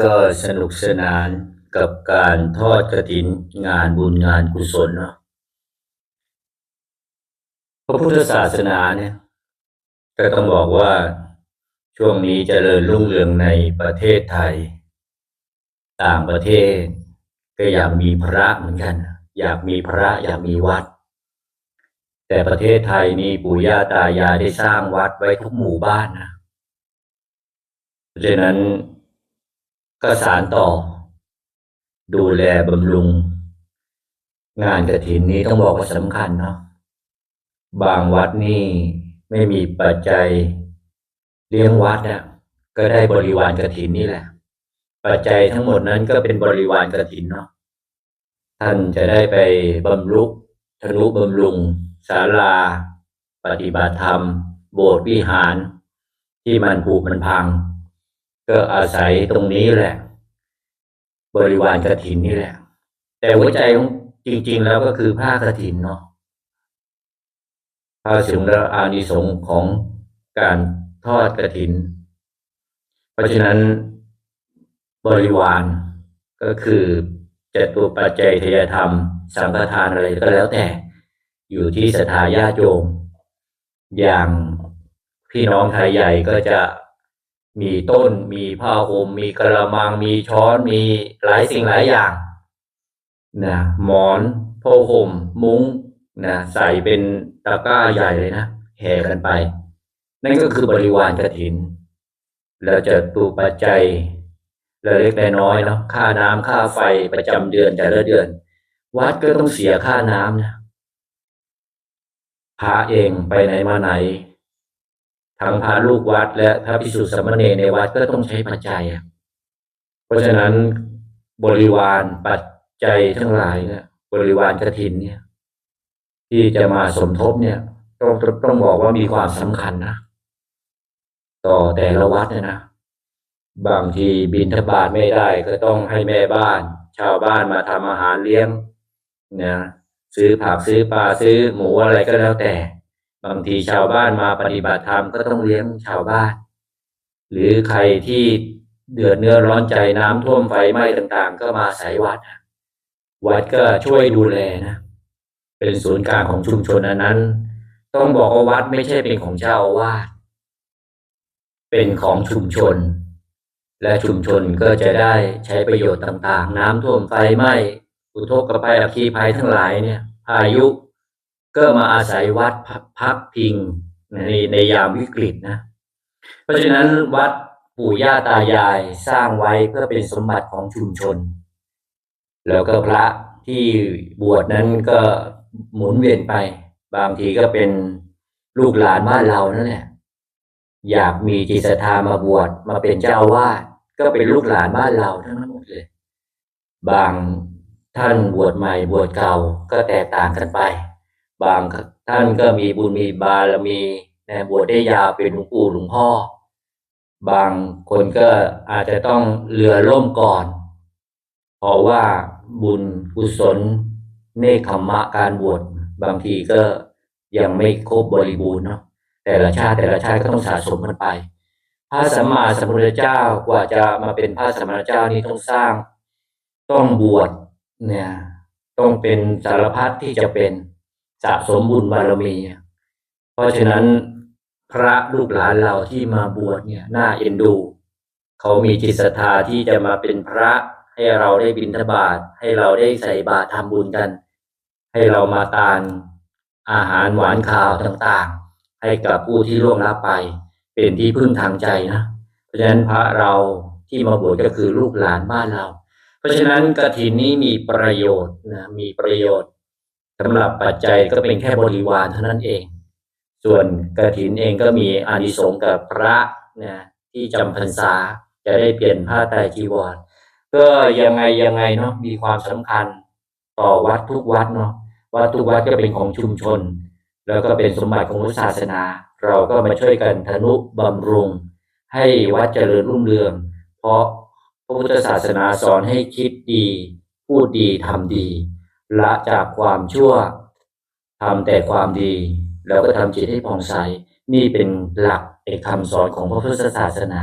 ก็สนุกสนานกับการทอดกระถินงานบุญงานกุศลเนาะพระพุทธศาสนาเนี่ยก็ต้องบอกว่าช่วงนี้เจริญรุ่งเรืองในประเทศไทย ต่างประเทศ ก็อยากมีพระเหมือนกัน อยากมีพระอยากมีวัด แต่ประเทศไทยนี่ปู่ย่าตายายได้สร้างวัดไว้ทุกหมู่บ้านนะเพราะฉะนั้น ก็สารต่อ ดูแลบำรุง งานกระถินนี้ต้องบอกว่าสำคัญเนาะบางวัดนี่ไม่มีปัจจัยเลี้ยงวัดเนี่ยก็ได้บริวารกระถินนี่แหละ ปัจจัยทั้งหมดนั้นก็เป็นบริวารกระถินเนาะท่านจะได้ไปบำรุงธนุบำรุงศาลา ปฏิบัติธรรม โบสถ์วิหาร ที่มันผุมันพัง ก็อาศัยตรงนี้แหละ บริวารกระถินนี่แหละ แต่หัวใจของจริง ๆ แล้วก็คือผ้ากระถินเนาะผ้าถึงและอานิสงส์ของการทอดกระถิน เพราะฉะนั้นบริวารก็คือจตุปัจจัยทยธรรม สังฆทานอะไรก็แล้วแต่ อยู่ที่ศรัทธาญาโยมอย่างพี่น้องไทยใหญ่ก็จะ มีต้น มีผ้าห่มมีกระมัง มีช้อน มีหลายสิ่งหลายอย่างนะหมอนผ้าห่มมุ้งนะใส่เป็นตะกร้าใหญ่เลยนะแห่กันไป นั่นก็คือบริวารกฐิน แล้วจะตูปัจจัยเล็กแต่น้อยเนาะค่าน้ำค่าไฟประจำเดือนแต่ละเดือน วัดก็ต้องเสียค่าน้ำนะพระเองไปไหนมาไหน ทั้งพระลูกวัด และพระภิกษุสมเณรในวัดก็ต้องใช้ปัจจัยเพราะฉะนั้นบริวารปัจจัยทั้งหลายเนี่ย บริวารกฐินเนี่ย ที่จะมาสมทบเนี่ย ต้องต้องบอกว่ามีความสำคัญนะต่อแต่ละวัดเนี่ยนะบางทีบินทบาทไม่ได้ก็ต้องให้แม่บ้าน ชาวบ้านมาทำอาหารเลี้ยงนะซื้อผักซื้อปลาซื้อหมูอะไรก็แล้วแต่ บางทีชาวบ้านมาปฏิบัติธรรมก็ต้องเลี้ยงชาวบ้าน หรือใครที่เดือดเนื้อร้อนใจน้ำท่วมไฟไหม้ต่างๆ ก็มาสายวัด วัดก็ช่วยดูแลนะ เป็นศูนย์กลางของชุมชนอันนั้น ต้องบอกว่าวัดไม่ใช่เป็นของเจ้าอาวาสเป็นของชุมชน และชุมชนก็จะได้ใช้ประโยชน์ต่างๆ น้ำท่วมไฟไหม้อุทกภัยอัคคีภัยทั้งหลายเนี่ยพายุ ก็มาอาศัยวัดพักพิงในในยามวิกฤตนะ เพราะฉะนั้นวัดปู่ย่าตายายสร้างไว้เพื่อเป็นสมบัติของชุมชน แล้วก็พระที่บวชนั้นก็หมุนเวียนไป บางทีก็เป็นลูกหลานบ้านเรานั่นแหละอยากมีจิตศรัทธามาบวชมาเป็นเจ้าวาดก็เป็นลูกหลานบ้านเราทั้งนั้นหมดเลย บางท่านบวชใหม่บวชเก่าก็แตกต่างกันไป บางท่านก็มีบุญมีบารมีในบวชได้ยาวเป็นหลวงปู่หลวงพ่อ บางคนก็อาจจะต้องเรือล่มก่อน เพราะว่าบุญกุศลเนคขมะการบวชบางทีก็ยังไม่ครบบริบูรณ์เนาะแต่ละชาติแต่ละชาติก็ต้องสะสมกันไป พระสัมมาสัมพุทธเจ้ากว่าจะมาเป็นพระสัมมาสัมพุทธเจ้านี้ต้องสร้าง ต้องบวชเนี่ย ต้องเป็นสารพัดที่จะเป็น สะสมบุญบารมี เพราะฉะนั้นพระลูกหลานเราที่มาบวชเนี่ยน่าเอ็นดู เขามีจิตศรัทธาที่จะมาเป็นพระให้เราได้บิณฑบาตให้เราได้ใส่บาตรทำบุญกัน ให้เรามาทานอาหารหวานข้าวต่างๆ ให้กับผู้ที่ล่วงลับไป เป็นที่พึ่งทางใจนะ เพราะฉะนั้นพระเราที่มาบวชก็คือลูกหลานบ้านเรา เพราะฉะนั้นกฐินนี้มีประโยชน์นะมีประโยชน์ สำหรับปัจจัยก็เป็นแค่บริวารเท่านั้นเอง ส่วนกฐินเองก็มีอานิสงส์กับพระนะที่จำพรรษาจะได้เปลี่ยนผ้าไตรจีวร ก็ยังไงยังไงเนาะมีความสำคัญต่อวัดทุกวัดเนาะวัดทุกวัดก็เป็นของชุมชน แล้วก็เป็นสมบัติของพุทธศาสนา เราก็มาช่วยกันทนุบำรุง ให้วัดเจริญรุ่งเรือง เพราะพระพุทธศาสนาสอนให้คิดดี พูดดีทำดี ละจากความชั่วทำแต่ความดี แล้วก็ทำจิตให้ผ่องใส นี่เป็นหลักเอกคำสอนของพระพุทธศาสนา